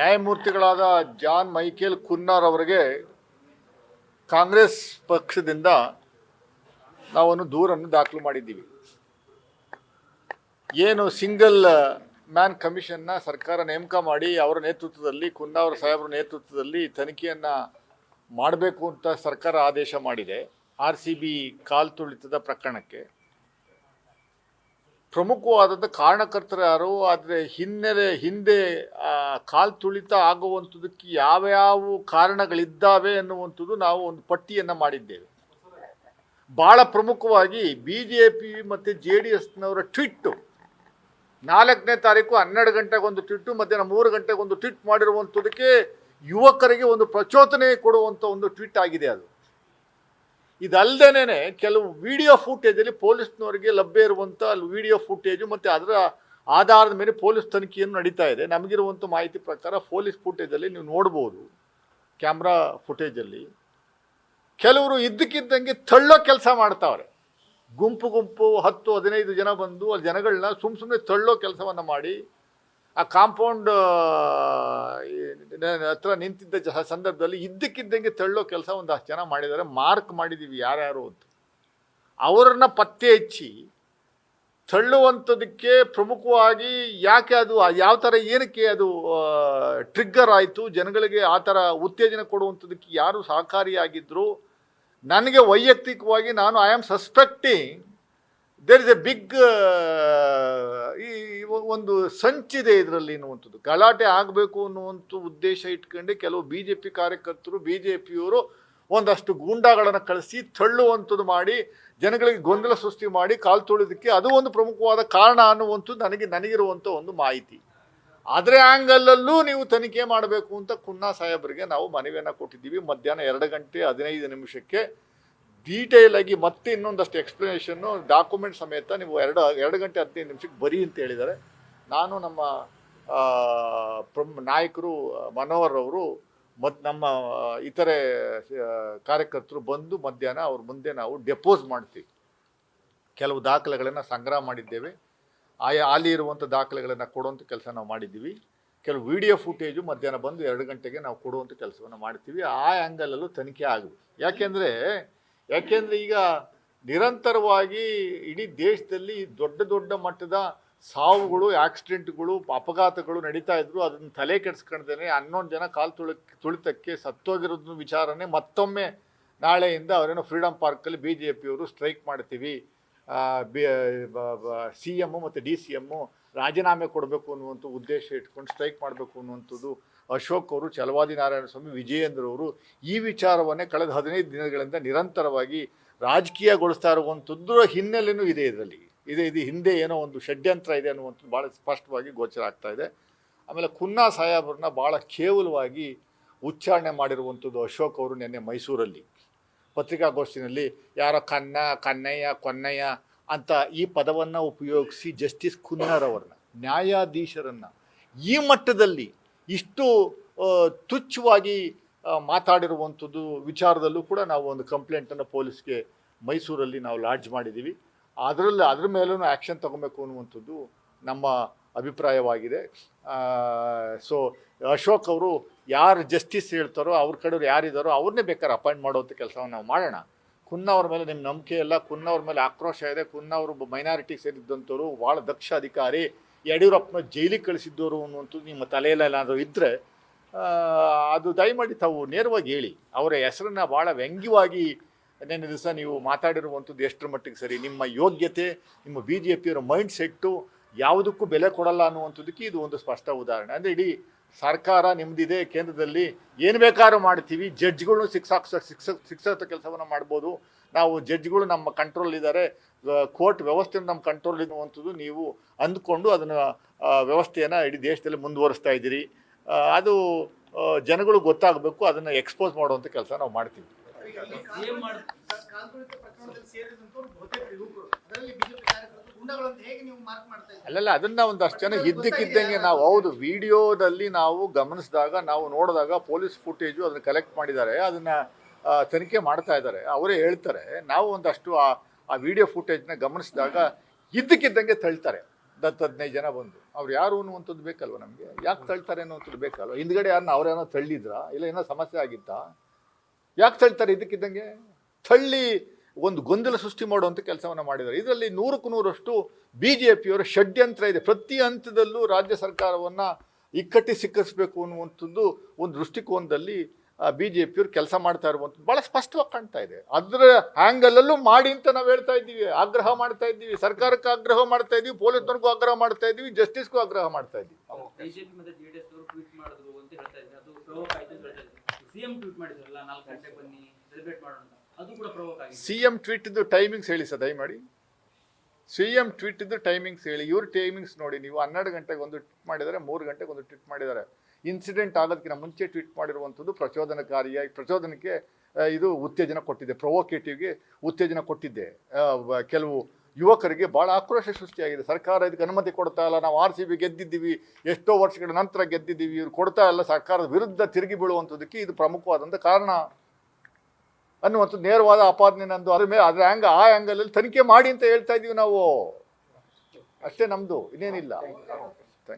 ನ್ಯಾಯಮೂರ್ತಿಗಳಾದ John Michael ಕುನ್ನಾರ್ ಅವರಿಗೆ ಕಾಂಗ್ರೆಸ್ ಪಕ್ಷದಿಂದ ನಾವನ್ನು ದೂರನ್ನು ದಾಖಲು ಮಾಡಿದ್ದೀವಿ. ಏನು ಸಿಂಗಲ್ ಮ್ಯಾನ್ ಕಮಿಷನ್ನ ಸರ್ಕಾರ ನೇಮಕ ಮಾಡಿ ಅವರ ನೇತೃತ್ವದಲ್ಲಿ ಕುನ್ನಾವರ ಸಾಹೇಬರ ನೇತೃತ್ವದಲ್ಲಿ ತನಿಖೆಯನ್ನು ಮಾಡಬೇಕು ಅಂತ ಸರ್ಕಾರ ಆದೇಶ ಮಾಡಿದೆ. ಆರ್ ಸಿ ಬಿ ಕಾಲ್ ತುಳಿತದ ಪ್ರಕರಣಕ್ಕೆ. ಪ್ರಮುಖವಾದಂಥ ಕಾರಣಕರ್ತರು ಯಾರು? ಆದರೆ ಹಿನ್ನೆಲೆ, ಹಿಂದೆ ಕಾಲು ತುಳಿತ ಆಗುವಂಥದ್ದಕ್ಕೆ ಯಾವ್ಯಾವ ಕಾರಣಗಳಿದ್ದಾವೆ ಅನ್ನುವಂಥದ್ದು ನಾವು ಒಂದು ಪಟ್ಟಿಯನ್ನು ಮಾಡಿದ್ದೇವೆ. ಭಾಳ ಪ್ರಮುಖವಾಗಿ ಬಿ ಜೆ ಪಿ ಮತ್ತು ಜೆ ಡಿ ಎಸ್ನವರ ಟ್ವಿಟ್ಟು. ನಾಲ್ಕನೇ ತಾರೀಕು ಹನ್ನೆರಡು ಗಂಟೆಗೆ ಒಂದು ಟ್ವಿಟ್ಟು, ಮಧ್ಯಾಹ್ನ ಮೂರು ಗಂಟೆಗೆ ಒಂದು ಟ್ವಿಟ್ ಮಾಡಿರುವಂಥದ್ದಕ್ಕೆ ಯುವಕರಿಗೆ ಒಂದು ಪ್ರಚೋದನೆ ಕೊಡುವಂಥ ಒಂದು ಟ್ವಿಟ್ ಆಗಿದೆ ಅದು. ಇದಲ್ಲದೇನೆ ಕೆಲವು ವಿಡಿಯೋ ಫುಟೇಜಲ್ಲಿ ಪೊಲೀಸ್ನವರಿಗೆ ಲಭ್ಯ ಇರುವಂಥ ವಿಡಿಯೋ ಫುಟೇಜು ಮತ್ತು ಅದರ ಆಧಾರದ ಮೇಲೆ ಪೊಲೀಸ್ ತನಿಖೆಯನ್ನು ನಡೀತಾ ಇದೆ. ನಮಗಿರುವಂಥ ಮಾಹಿತಿ ಪ್ರಕಾರ ಪೊಲೀಸ್ ಫುಟೇಜಲ್ಲಿ ನೀವು ನೋಡ್ಬೋದು ಕ್ಯಾಮ್ರಾ ಫುಟೇಜಲ್ಲಿ. ಕೆಲವರು ಇದ್ದಕ್ಕಿದ್ದಂಗೆ ತಳ್ಳೋ ಕೆಲಸ ಮಾಡ್ತಾವ್ರೆ. ಗುಂಪು ಗುಂಪು ಹತ್ತು ಹದಿನೈದು ಜನ ಬಂದು ಅಲ್ಲಿ ಜನಗಳನ್ನ ಸುಮ್ಮ ಸುಮ್ಮನೆ ತಳ್ಳೋ ಕೆಲಸವನ್ನು ಮಾಡಿ ಆ ಕಾಂಪೌಂಡ್ ಹತ್ರ ನಿಂತಿದ್ದ ಸಂದರ್ಭದಲ್ಲಿ ಇದ್ದಕ್ಕಿದ್ದಂಗೆ ತಳ್ಳೋ ಕೆಲಸ ಒಂದು ಅಷ್ಟು ಜನ ಮಾಡಿದ್ದಾರೆ. ಮಾರ್ಕ್ ಮಾಡಿದ್ದೀವಿ ಯಾರ್ಯಾರು ಅಂತ. ಅವರನ್ನ ಪತ್ತೆ ಹಚ್ಚಿ ತಳ್ಳುವಂಥದಕ್ಕೆ ಪ್ರಮುಖವಾಗಿ ಯಾಕೆ ಅದು ಯಾವ ಥರ, ಏನಕ್ಕೆ ಅದು ಟ್ರಿಗ್ಗರ್ ಆಯಿತು, ಜನಗಳಿಗೆ ಆ ಥರ ಉತ್ತೇಜನ ಕೊಡುವಂಥದಕ್ಕೆ ಯಾರು ಸಹಕಾರಿಯಾಗಿದ್ದರು ನನಗೆ ವೈಯಕ್ತಿಕವಾಗಿ ನಾನು I am suspecting there is a big ಈ ಒಂದು ಸಂಚಿದೆ ಇದರಲ್ಲಿ ಅನ್ನುವಂಥದ್ದು ಗಲಾಟೆ ಆಗಬೇಕು ಅನ್ನುವಂಥ ಉದ್ದೇಶ ಇಟ್ಕೊಂಡು ಕೆಲವು ಬಿ ಜೆ ಪಿ ಕಾರ್ಯಕರ್ತರು ಬಿ ಜೆ ಪಿಯವರು ಒಂದಷ್ಟು ಗೂಂಡಾಗಳನ್ನು ಕಳಿಸಿ ತಳ್ಳುವಂಥದ್ದು ಮಾಡಿ, ಜನಗಳಿಗೆ ಗೊಂದಲ ಸೃಷ್ಟಿ ಮಾಡಿ ಕಾಲು ತೊಳೆದಕ್ಕೆ ಅದು ಒಂದು ಪ್ರಮುಖವಾದ ಕಾರಣ ಅನ್ನುವಂಥದ್ದು ನನಗೆ, ನನಗಿರುವಂಥ ಒಂದು ಮಾಹಿತಿ. ಆದರೆ ಆ್ಯಂಗಲಲ್ಲೂ ನೀವು ತನಿಖೆ ಮಾಡಬೇಕು ಅಂತ ಕುನ್ನಾ ಸಾಹೇಬರಿಗೆ ನಾವು ಮನವಿಯನ್ನು ಕೊಟ್ಟಿದ್ದೀವಿ. ಮಧ್ಯಾಹ್ನ ಎರಡು ಗಂಟೆ ಹದಿನೈದು ನಿಮಿಷಕ್ಕೆ ಡೀಟೇಲ್ ಆಗಿ ಮತ್ತೆ ಇನ್ನೊಂದಷ್ಟು ಎಕ್ಸ್ಪ್ಲನೇಷನ್ನು, ಡಾಕ್ಯುಮೆಂಟ್ ಸಮೇತ ನೀವು ಎರಡು ಎರಡು ಗಂಟೆ ಹದಿನೈದು ನಿಮಿಷಕ್ಕೆ ಬರಿ ಅಂತ ಹೇಳಿದ್ದಾರೆ. ನಾನು ನಮ್ಮ ಪ್ರಮ್, ನಾಯಕರು, ಮನೋಹರ್ ಅವರು ಮತ್ತು ನಮ್ಮ, ಇತರೆ ಕಾರ್ಯಕರ್ತರು ಬಂದು ಮಧ್ಯಾಹ್ನ ಅವ್ರ ಮುಂದೆ ನಾವು ಡೆಪೋಸ್ ಮಾಡ್ತೀವಿ. ಕೆಲವು ದಾಖಲೆಗಳನ್ನು ಸಂಗ್ರಹ ಮಾಡಿದ್ದೇವೆ. ಆಯಾ ಅಲ್ಲಿ ಇರುವಂಥ ದಾಖಲೆಗಳನ್ನು ಕೊಡುವಂಥ ಕೆಲಸ ನಾವು ಮಾಡಿದ್ದೀವಿ. ಕೆಲವು ವಿಡಿಯೋ ಫುಟೇಜು ಮಧ್ಯಾಹ್ನ ಬಂದು ಎರಡು ಗಂಟೆಗೆ ನಾವು ಕೊಡುವಂಥ ಕೆಲಸವನ್ನು ಮಾಡ್ತೀವಿ. ಆ ಆ್ಯಂಗಲಲ್ಲೂ ತನಿಖೆ ಆಗಬೇಕು ಯಾಕೆಂದರೆ ಯಾಕೆಂದರೆ ಈಗ ನಿರಂತರವಾಗಿ ಇಡೀ ದೇಶದಲ್ಲಿ ದೊಡ್ಡ ದೊಡ್ಡ ಮಟ್ಟದ ಸಾವುಗಳು, ಆಕ್ಸಿಡೆಂಟ್ಗಳು, ಅಪಘಾತಗಳು ನಡೀತಾ ಇದ್ರು, ಅದನ್ನು ತಲೆ ಕೆಡಿಸ್ಕೊಳ್ದೇನೆ ಹನ್ನೊಂದು ಜನ ಕಾಲು ತುಳಿ, ತುಳಿತಕ್ಕೆ ಸತ್ತೋಗಿರೋದು ವಿಚಾರನೆ ಮತ್ತೊಮ್ಮೆ ನಾಳೆಯಿಂದ ಅವರೇನೋ ಫ್ರೀಡಮ್ ಪಾರ್ಕಲ್ಲಿ ಬಿ ಜೆ ಪಿಯವರು ಸ್ಟ್ರೈಕ್ ಮಾಡ್ತೀವಿ. ಸಿ ಎಮ್ಮು ಮತ್ತು ಡಿ ಸಿ ಎಮ್ಮು ರಾಜೀನಾಮೆ ಕೊಡಬೇಕು ಅನ್ನುವಂಥ ಉದ್ದೇಶ ಇಟ್ಕೊಂಡು ಸ್ಟ್ರೈಕ್ ಮಾಡಬೇಕು ಅನ್ನುವಂಥದ್ದು ಅಶೋಕ್ ಅವರು ಚಲವಾದಿ ನಾರಾಯಣ ಸ್ವಾಮಿ, ವಿಜಯೇಂದ್ರ ಅವರು ಈ ವಿಚಾರವನ್ನೇ ಕಳೆದ ಹದಿನೈದು ದಿನಗಳಿಂದ ನಿರಂತರವಾಗಿ ರಾಜಕೀಯಗೊಳಿಸ್ತಾ ಇರುವಂಥದ್ದು ಹಿನ್ನೆಲೆಯೂ ಇದೆ ಇದರಲ್ಲಿ. ಇದೆ, ಇದು ಹಿಂದೆ ಏನೋ ಒಂದು ಷಡ್ಯಂತ್ರ ಇದೆ ಅನ್ನುವಂಥದ್ದು ಭಾಳ ಸ್ಪಷ್ಟವಾಗಿ ಗೋಚರ ಆಗ್ತಾ ಇದೆ. ಆಮೇಲೆ ಕುನ್ನಾ ಸಾಹೇಬ್ರನ್ನ ಭಾಳ ಕೇವಲವಾಗಿ ಉಚ್ಚಾರಣೆ ಮಾಡಿರುವಂಥದ್ದು ಅಶೋಕ್ ಅವರು ನಿನ್ನೆ ಮೈಸೂರಲ್ಲಿ. ಪತ್ರಿಕಾಗೋಷ್ಠಿನಲ್ಲಿ ಯಾರೋ ಕನ್ನ, ಕನ್ನಯ್ಯ, ಕೊನ್ನಯ್ಯ ಅಂತ ಈ ಪದವನ್ನು ಉಪಯೋಗಿಸಿ ಜಸ್ಟಿಸ್ ಖುನ್ನರ್ ಅವ್ರನ್ನ, ನ್ಯಾಯಾಧೀಶರನ್ನು ಈ ಮಟ್ಟದಲ್ಲಿ ಇಷ್ಟು ತುಚ್ಛವಾಗಿ ಮಾತಾಡಿರುವಂಥದ್ದು ವಿಚಾರದಲ್ಲೂ ಕೂಡ ನಾವು ಒಂದು ಕಂಪ್ಲೇಂಟನ್ನು ಪೊಲೀಸ್ಗೆ ಮೈಸೂರಲ್ಲಿ ನಾವು ಲಾಡ್ಜ್ ಮಾಡಿದ್ದೀವಿ. ಅದರಲ್ಲಿ, ಅದ್ರ ಮೇಲೂ ಆ್ಯಕ್ಷನ್ ತಗೊಬೇಕು ಅನ್ನುವಂಥದ್ದು ನಮ್ಮ ಅಭಿಪ್ರಾಯವಾಗಿದೆ. ಸೊ ಅಶೋಕ್ ಅವರು ಯಾರು ಜಸ್ಟಿಸ್ ಹೇಳ್ತಾರೋ ಅವ್ರ ಕಡೆಯವ್ರು ಯಾರಿದ್ದಾರೋ ಅವ್ರನ್ನೇ ಬೇಕಾದ್ರೆ ಅಪಾಯಿಂಟ್ ಮಾಡುವಂಥ ಕೆಲಸವನ್ನು ನಾವು ಮಾಡೋಣ. ಕುನ್ನವ್ರ ಮೇಲೆ ನಿಮ್ಮ ನಂಬಿಕೆ ಇಲ್ಲ ಕುನ್ನವ್ರ ಮೇಲೆ ಆಕ್ರೋಶ ಇದೆ ಕುನ್ನವರು ಮೈನಾರಿಟಿ ಸೇರಿದ್ದಂಥವ್ರು ಭಾಳ ದಕ್ಷ ಅಧಿಕಾರಿ, ಯಡಿಯೂರಪ್ಪನ ಜೈಲಿಗೆ ಕಳಿಸಿದ್ದವರು ಅನ್ನುವಂಥದ್ದು ನಿಮ್ಮ ತಲೆಯಲ್ಲಿ ಏನಾದರೂ ಇದ್ದರೆ ಅದು ದಯಮಾಡಿ ತಾವು ನೇರವಾಗಿ ಹೇಳಿ. ಅವರ ಹೆಸರನ್ನು ಭಾಳ ವ್ಯಂಗ್ಯವಾಗಿ ನಿನ್ನೆ ದಿವಸ ನೀವು ಮಾತಾಡಿರುವಂಥದ್ದು ಎಷ್ಟರ ಮಟ್ಟಿಗೆ ಸರಿ? ನಿಮ್ಮ ಯೋಗ್ಯತೆ, ನಿಮ್ಮ ಬಿ ಜೆ ಪಿಯವರ ಮೈಂಡ್ ಸೆಟ್ಟು ಯಾವುದಕ್ಕೂ ಬೆಲೆ ಕೊಡಲ್ಲ ಅನ್ನುವಂಥದ್ದಕ್ಕೆ ಇದು ಒಂದು ಸ್ಪಷ್ಟ ಉದಾಹರಣೆ. ಅಂದರೆ ಇಡೀ ಸರ್ಕಾರ ನಿಮ್ಮದಿದೆ ಕೇಂದ್ರದಲ್ಲಿ ಏನು ಬೇಕಾದ್ರೂ ಮಾಡ್ತೀವಿ ಜಡ್ಜ್ಗಳು ಸಿಕ್ಸಾಕ್ ಶಿಕ್ಷ ಶಿಕ್ಷಕ ಕೆಲಸವನ್ನು ಮಾಡ್ಬೋದು. ನಾವು ಜಡ್ಜ್ಗಳು ನಮ್ಮ ಕಂಟ್ರೋಲ್ ಇದ್ದಾರೆ ಕೋರ್ಟ್ ವ್ಯವಸ್ಥೆ ನಮ್ಮ ಕಂಟ್ರೋಲ್ ಇರುವಂಥದ್ದು ನೀವು ಅಂದ್ಕೊಂಡು ಅದನ್ನು ವ್ಯವಸ್ಥೆಯನ್ನು ಇಡೀ ದೇಶದಲ್ಲಿ ಮುಂದುವರಿಸ್ತಾ ಇದ್ದೀರಿ. ಅದು ಜನಗಳು ಗೊತ್ತಾಗಬೇಕು, ಅದನ್ನು ಎಕ್ಸ್ಪೋಸ್ ಮಾಡುವಂಥ ಕೆಲಸ ನಾವು ಮಾಡ್ತೀವಿ. ಅಲ್ಲಲ್ಲ ಅದನ್ನ ಒಂದಷ್ಟು ಜನ ಇದ್ದಕ್ಕಿದ್ದಂಗೆ ನಾವು ಹೌದು ವಿಡಿಯೋದಲ್ಲಿ ನಾವು ಗಮನಿಸಿದಾಗ ನಾವು ನೋಡಿದಾಗ ಪೊಲೀಸ್ ಫುಟೇಜು ಅದನ್ನ ಕಲೆಕ್ಟ್ ಮಾಡಿದ್ದಾರೆ ಅದನ್ನ ತನಿಖೆ ಮಾಡ್ತಾ ಇದ್ದಾರೆ. ಅವರೇ ಹೇಳ್ತಾರೆ ನಾವು ಒಂದಷ್ಟು ಆ ಆ ವಿಡಿಯೋ ಫುಟೇಜ್ನ ಗಮನಿಸಿದಾಗ ಇದ್ದಕ್ಕಿದ್ದಂಗೆ ತಳ್ತಾರೆ. ಹತ್ತು ಹದಿನೈದು ಜನ ಬಂದು. ಅವ್ರು ಯಾರು ಅನ್ನುವಂಥದ್ದು ಬೇಕಲ್ವ ನಮಗೆ? ಯಾಕೆ ತಳ್ತಾರೆ ಅನ್ನುವಂಥದ್ದು ಬೇಕಲ್ವ? ಹಿಂದ್ಗಡೆ ಯಾರನ್ನ ಅವ್ರೇನೋ ತಳ್ಳಿದ್ರಾ? ಇಲ್ಲ ಏನೋ ಸಮಸ್ಯೆ ಆಗಿತ್ತಾ? ಯಾಕೆ ತಳ್ತಾರೆ ಇದ್ದಕ್ಕಿದ್ದಂಗೆ? ತಳ್ಳಿ ಒಂದು ಗೊಂದಲ ಸೃಷ್ಟಿ ಮಾಡುವಂಥ ಕೆಲಸವನ್ನು ಮಾಡಿದ್ದಾರೆ. ಇದರಲ್ಲಿ ನೂರಕ್ಕೂ ನೂರಷ್ಟು ಬಿ ಜೆ ಪಿಯವರ ಷಡ್ಯಂತ್ರ ಇದೆ. ಪ್ರತಿ ಹಂತದಲ್ಲೂ ರಾಜ್ಯ ಸರ್ಕಾರವನ್ನು ಇಕ್ಕಟ್ಟಿ ಸಿಕ್ಕಿಸ್ಬೇಕು ಅನ್ನುವಂಥದ್ದು ಒಂದು ದೃಷ್ಟಿಕೋನದಲ್ಲಿ ಬಿ ಜೆ ಪಿಯವರು ಕೆಲಸ ಮಾಡ್ತಾ ಇರುವಂಥದ್ದು ಭಾಳ ಸ್ಪಷ್ಟವಾಗಿ ಕಾಣ್ತಾ ಇದೆ. ಅದರ ಆ್ಯಂಗಲಲ್ಲೂ ಮಾಡಿ ಅಂತ ನಾವು ಹೇಳ್ತಾ ಇದ್ದೀವಿ. ಆಗ್ರಹ ಮಾಡ್ತಾ ಇದ್ದೀವಿ. ಸರ್ಕಾರಕ್ಕೆ ಆಗ್ರಹ ಮಾಡ್ತಾ ಇದ್ದೀವಿ. ಪೊಲೀಸ್ನವ್ರಿಗೂ ಆಗ್ರಹ ಮಾಡ್ತಾ ಇದ್ದೀವಿ. ಜಸ್ಟಿಸ್ಗೂ ಆಗ್ರಹ ಮಾಡ್ತಾ ಇದ್ದೀವಿ. ಬಿಜೆಪಿ ಮತ್ತೆ ಜೆಡಿಎಸ್ ಅವರು ಟ್ವೀಟ್ ಮಾಡಿದ್ರು ಅಂತ ಹೇಳ್ತಾ ಇದ್ದಾರೆ. ಅದು ಪ್ರವೋಕ್ ಅಂತ ಹೇಳ್ತಾ ಇದ್ದಾರೆ. ಸಿಎಂ ಟ್ವೀಟ್ ಮಾಡಿದ್ರಲ್ಲ ನಾಲ್ಕು ಗಂಟೆ ಬನ್ನಿ ಸೆಲೆಬ್ರೇಟ್ ಮಾಡೋಣ ಸಿ ಎಂ ಟ್ವೀಟ್ದು ಟೈಮಿಂಗ್ಸ್ ಹೇಳಿ ಸರ್, ದಯಮಾಡಿ. ಸಿ ಎಂ ಇದ್ದು ಟೈಮಿಂಗ್ಸ್ ಹೇಳಿ. ಇವ್ರ ಟೈಮಿಂಗ್ಸ್ ನೋಡಿ, ನೀವು ಹನ್ನೆರಡು ಗಂಟೆಗೆ ಒಂದು ಟ್ವೀಟ್ ಮಾಡಿದರೆ, ಮೂರು ಗಂಟೆಗೆ ಒಂದು ಟ್ವೀಟ್ ಮಾಡಿದ್ದಾರೆ. ಇನ್ಸಿಡೆಂಟ್ ಆಗೋದಕ್ಕಿಂತ ಮುಂಚೆ ಟ್ವೀಟ್ ಮಾಡಿರುವಂಥದ್ದು ಪ್ರಚೋದನಕಾರಿಯಾಗಿ, ಪ್ರಚೋದನಕ್ಕೆ ಇದು ಉತ್ತೇಜನ ಕೊಟ್ಟಿದೆ ಪ್ರೊವೋಕೇಟಿವ್ಗೆ ಉತ್ತೇಜನ ಕೊಟ್ಟಿದ್ದೆ. ಕೆಲವು ಯುವಕರಿಗೆ ಭಾಳ ಆಕ್ರೋಶ ಸೃಷ್ಟಿಯಾಗಿದೆ. ಸರ್ಕಾರ ಇದಕ್ಕೆ ಅನುಮತಿ ಕೊಡ್ತಾ ಇಲ್ಲ. ನಾವು ಆರ್ ಸಿ ಬಿ ಗೆದ್ದಿದ್ದೀವಿ. ಎಷ್ಟೋ ವರ್ಷಗಳ ನಂತರ ಗೆದ್ದಿದ್ದೀವಿ. ಇವ್ರು ಕೊಡ್ತಾ ಇಲ್ಲ. ಸರ್ಕಾರದ ವಿರುದ್ಧ ತಿರುಗಿ ಬೀಳುವಂಥದ್ದಕ್ಕೆ ಇದು ಪ್ರಮುಖವಾದಂಥ ಕಾರಣ. ಅನ್ನುವಂಥದ್ದು ನೇರವಾದ ಆಪಾದನೆ ನಂದು. ಅದ್ರ ಮೇಲೆ ಅದ್ರ ಹ್ಯಾಂಗ ಆ ಆ್ಯಂಗಲಲ್ಲಿ ತನಿಖೆ ಮಾಡಿ ಅಂತ ಹೇಳ್ತಾ ಇದ್ದೀವಿ ನಾವು. ಅಷ್ಟೇ ನಮ್ಮದು ಇನ್ನೇನಿಲ್ಲ.